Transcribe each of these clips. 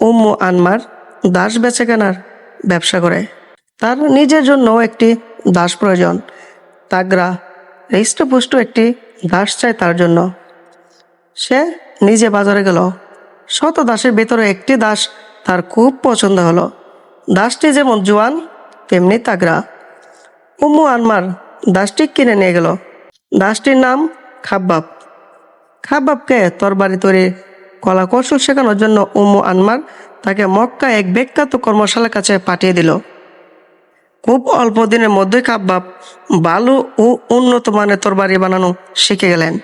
উম্মু আনমার দাস বেচে কেনার ব্যবসা করে। তার নিজের জন্য একটি দাস প্রয়োজন। তাগরা হৃষ্টপুষ্ট একটি দাস চায় তার জন্য। সে নিজে বাজারে গেল। শত দাসের ভিতরে একটি দাস তার খুব পছন্দ হলো। দাসটি যেমন জোয়ান, তেমনি তাগরা। উম্মু আনমার দাসটি কিনে নিয়ে গেল। দাসটির নাম খাব্বাব। খাব্বাবকে তরবারি তৈরি কলা কৌশল শেখানোর জন্য উম্মু আনমার তাকে মক্কা এক বিখ্যাত কর্মশালার কাছে পাঠিয়ে দিল। খুব অল্প দিনের মধ্যেই কাব্বাব, বালু ও উন্নত মানের তরবারি বানানো শিখে গেলেন।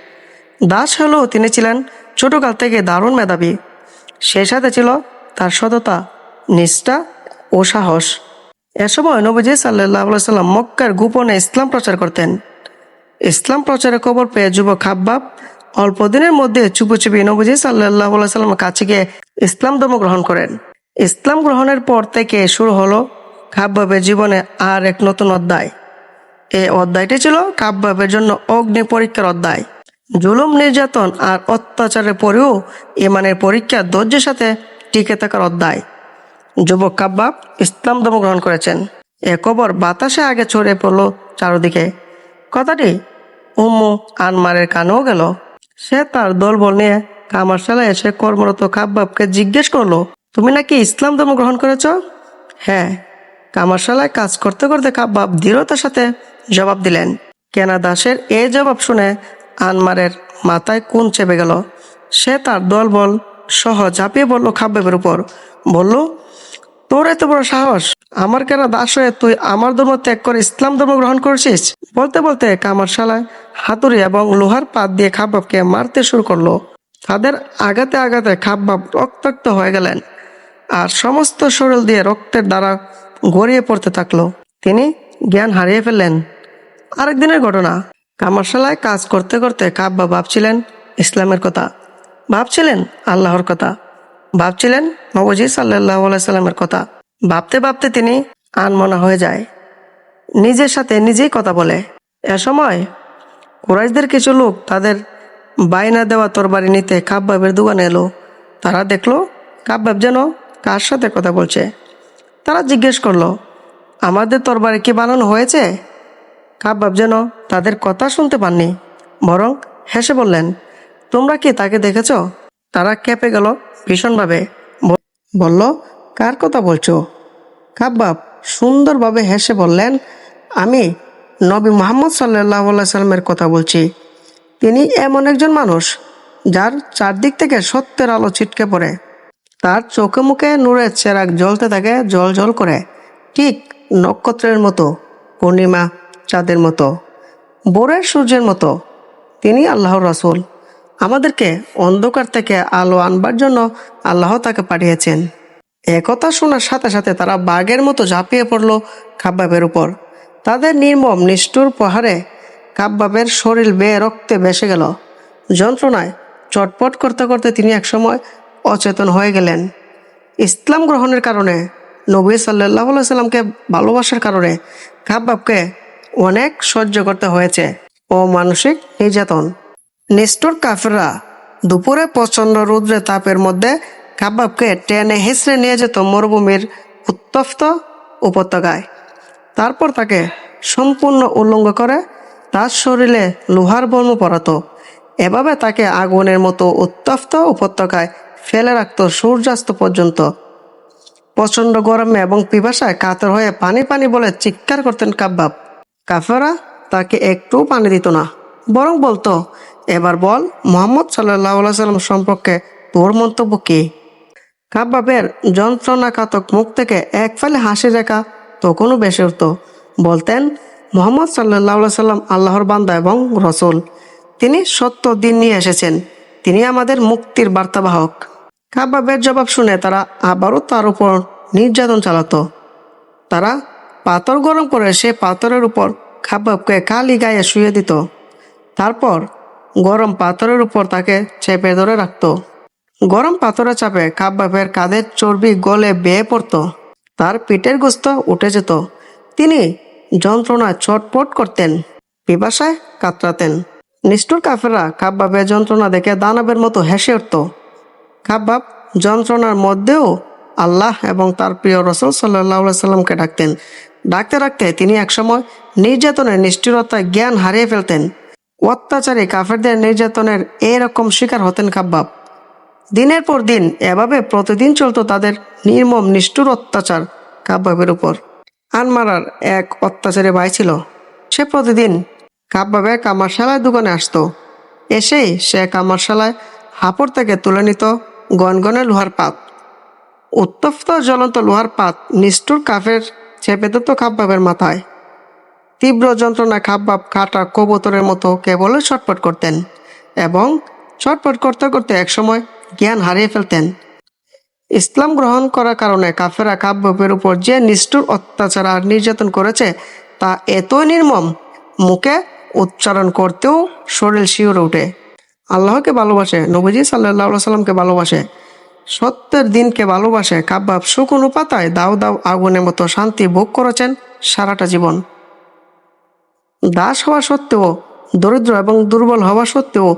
দাস হলেও তিনি ছিলেন ছোটকাল থেকে দারুণ মেধাবী। সেই সাথে ছিল তার সততা, নিষ্ঠা ও সাহস। এ সময় নবীজি সাল্লাহ সাল্লাম মক্কার গোপনে ইসলাম প্রচার করতেন। ইসলাম প্রচারের খবর পেয়ে যুবক খাব্বাব অল্প দিনের মধ্যে চুপি চুপি নবীজি সাল্লাহ সাল্লামের কাছে গিয়ে ইসলাম ধর্ম গ্রহণ করেন। ইসলাম গ্রহণের পর থেকে শুরু হলো খাব্বাবের জীবনে আর এক নতুন অধ্যায়। এই অধ্যায়টি ছিল কাব্যাবের জন্য অগ্নি পরীক্ষার অধ্যায়। জুলুম, নির্যাতন আর অত্যাচারের পরেও ইমানের পরীক্ষা ধৈর্যের সাথে টিকে থাকার অধ্যায়। যুবক কাব্বাব ইসলাম ধর্ম গ্রহণ করেছেন। এ কবর বাতাসে আগে ছড়িয়ে পড়ল চারদিকে। কথাটি উম্মু আনমারের কানেও গেল। সে তার দল দলবল নিয়ে কামারশালায় এসে কর্মরত কাব্বাবকে জিজ্ঞেস করল, তুমি নাকি ইসলাম ধর্ম গ্রহণ করেছ? হ্যাঁ। কামারশালায় কাজ করতে করতে কাব্বাব দৃঢ়তার সাথে জবাব দিলেন, কেনা দাসের এই জবাব শুনে আনমারের মাথায় কোন চেপে গেল? সে তার দলবল সহ ঝাঁপিয়ে পড়ল খাব্বাবের উপর, বলল তোর এত বড় সাহস? আমার কেনা দাস হয়ে তুই আমার ধর্ম ত্যাগ করে ইসলাম ধর্ম গ্রহণ করেছিস? বলতে বলতে কামারশালায় হাতুড়ি এবং লোহার পাত দিয়ে খাব্বাবকে মারতে শুরু করল। তাদের আঘাতে আঘাতে খাব্বাব রক্তাক্ত হয়ে গেলেন আর সমস্ত শরীর দিয়ে রক্তের দ্বারা গড়িয়ে পড়তে থাকল। তিনি জ্ঞান হারিয়ে ফেললেন। আরেকদিনের ঘটনা। কামারশালায় কাজ করতে করতে কাব্বা ভাবছিলেন ইসলামের কথা। ভাবছিলেন আল্লাহর কথা। ভাবছিলেন নবজি সাল্লাহ সাল্লামের কথা। ভাবতে ভাবতে তিনি আনমনা হয়ে যায়। নিজের সাথে নিজেই কথা বলে। এ সময় কুরাইশদের কিছু লোক তাদের বাইনা দেওয়া তরবারি নিতে কাব্বাবের দোকানে এলো। তারা দেখল, কাব্বাব যেন কার সাথে কথা বলছে। তারা জিজ্ঞেস করল, আমাদের তরবারি কি বানানো হয়েছে? কাব্বাব যেন তাদের কথা শুনতে পাননি, বরং হেসে বললেন, তোমরা কি তাকে দেখেছ? তারা কেঁপে গেল ভীষণভাবে। বলল, কার কথা বলছো? কাব্বাব সুন্দরভাবে হেসে বললেন, আমি নবী মোহাম্মদ সাল্লাহ সাল্লামের কথা বলছি। তিনি এমন একজন মানুষ যার চারদিক থেকে সত্যের আলো ছিটকে পড়ে। তার চোখে মুখে নূরের চেরাগ জ্বলতে থাকে জল জল করে। ঠিক নক্ষত্রের মতো, পূর্ণিমা চাঁদের মতো বোরের সূর্যের মতো। তিনি আল্লাহর রাসূল। আমাদেরকে অন্ধকার থেকে আলো আনবার জন্য আল্লাহ তাকে পাঠিয়েছেন। একথা শোনার সাথে সাথে তারা বাঘের মতো ঝাঁপিয়ে পড়ল খাব্বাবের উপর। তাদের নির্মম, নিষ্ঠুর পাহাড়ে কাব্বাবের শরীর বেয়ে রক্তে ভেসে গেল। যন্ত্রণায় চটপট করতে করতে তিনি একসময় অচেতন হয়ে গেলেন। ইসলাম গ্রহণের কারণে, নবী সাল্লাহ সাল্লামকে ভালোবাসার কারণে কাব্বাবকে অনেক সহ্য করতে হয়েছে। ও মানসিক নির্যাতন। নিষ্ঠুর কাফেররা দুপুরে প্রচণ্ড রৌদ্রে তাপের মধ্যে কাব্বাবকে টেনে হেসড়ে নিয়ে যেত মরুভূমির উত্তপ্ত উপত্যকায়। তারপর তাকে সম্পূর্ণ উল্লঙ্ঘ করে তার শরীরে লোহার বর্ম পরাতো এভাবে তাকে আগুনের মতো উত্তপ্ত উপত্যকায় ফেলে রাখত সূর্যাস্ত পর্যন্ত প্রচণ্ড গরমে এবং পিপাসায় কাতর হয়ে পানি পানি বলে চিৎকার করতেন কাব্বাব কাফেরা তাকে একটু পানি দিত না। বরং বলতো এবার বল, মোহাম্মদ সাল্লাহ সাল্লাম সম্পর্কে তোর মন্তব্য কি? কাব্বাবের যন্ত্রণাকাতক মুখ থেকে এক ফালে হাসি রেখা তখনও বেশি উঠত। বলতেন, মোহাম্মদ সাল্লাহ সাল্লাম আল্লাহর বান্দা এবং রসুল। তিনি সত্য দিন নিয়ে এসেছেন। তিনি আমাদের মুক্তির বার্তাবাহক। কাব্বাবের জবাব শুনে তারা আবারও তার উপর নির্যাতন চালাতো। তারা পাথর গরম করে সে পাথরের উপর খাবাবকে কালি গায়ে শুয়ে দিত। তারপর গরম পাথরের উপর তাকে চেপে ধরে রাখত। গরম পাথরের চাপে কাব্বাবের কাঁধের চর্বি গলে বেয়ে পড়ত। তার পিঠের গোস্ত উঠে যেত। তিনি যন্ত্রণায় ছটপট করতেন, পিপাসায় কাতরাতেন। নিষ্ঠুর কাফেররা কাব্বাবের যন্ত্রণা দেখে দানবের মতো হেসে উঠত। কাব্বাব যন্ত্রণার মধ্যেও আল্লাহ এবং তার প্রিয় রসুল সাল্লাহ সাল্লামকে ডাকতেন। ডাকতে ডাকতে তিনি একসময় নির্যাতনের নিষ্ঠুরতায় জ্ঞান হারিয়ে ফেলতেন। অত্যাচারী কাফেরদের নির্যাতনের এরকম শিকার হতেন খাব্বাব। দিনের পর দিন এভাবে প্রতিদিন চলত তাদের নির্মম, নিষ্ঠুর অত্যাচার কাব্বাবের উপর। আনমারার এক অত্যাচারী ভাই ছিল। সে প্রতিদিন কাব্বাবের কামারশালায় দোকানে আসতো। এসেই সে কামারশালায় হাপড় থেকে তুলে নিত গনগনে লোহার পাত। উত্তপ্ত, জ্বলন্ত লোহার পাত নিষ্ঠুর কাফের চেপে দিত খাব্বাবের মাথায়। তীব্র যন্ত্রণা খাব্বাব কাটা কবুতরের মতো কেবলই ছটপট করতেন এবং ছটপট করতে করতে একসময় জ্ঞান হারিয়ে ফেলতেন। ইসলাম গ্রহণ করার কারণে কাফেরা কাব্যের উপর যে নিষ্ঠুর অত্যাচার আর নির্যাতন করেছে, তা এতই নির্মম, মুখে উচ্চারণ করতেও শরীর শিউরে ওঠে। আল্লাহকে ভালোবাসে, নবীজি সাল্লাহ সাল্লামকে ভালোবাসে, সত্যের দিনকে ভালোবাসে কাব্বাব শুকনো পাতায় দাও দাও আগুনের মতো শান্তি ভোগ করেছেন সারাটা জীবন। দাস হওয়া সত্ত্বেও, দরিদ্র এবং দুর্বল হওয়া সত্ত্বেও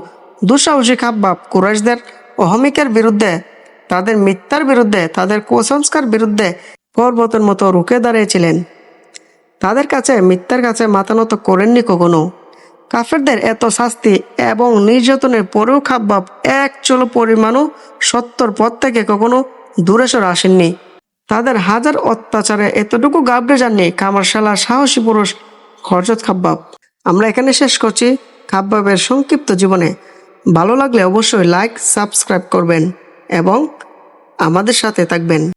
দুঃসাহসী কাব্বাব কুরাইশদের অহমিকের বিরুদ্ধে, তাদের মিথ্যার বিরুদ্ধে, তাদের কুসংস্কার বিরুদ্ধে পর্বতের মতো রুখে দাঁড়িয়েছিলেন। তাদের কাছে, মিথ্যার কাছে মাথা নত করেননি কখনো। কাফেরদের এত শাস্তি এবং নির্যাতনের পরেও খাব্বাব এক চলো পরিমাণও সত্তর পথ থেকে কখনো দূরে সরে আসেননি। তাদের হাজার অত্যাচারে এতটুকু গাবড়ে যাননি কামারশালা সাহসী পুরুষ হরজত খাব্বাব। আমরা এখানে শেষ করছি খাব্বাবের সংক্ষিপ্ত জীবনে। ভালো লাগলে অবশ্যই লাইক সাবস্ক্রাইব করবেন এবং আমাদের সাথে থাকবেন।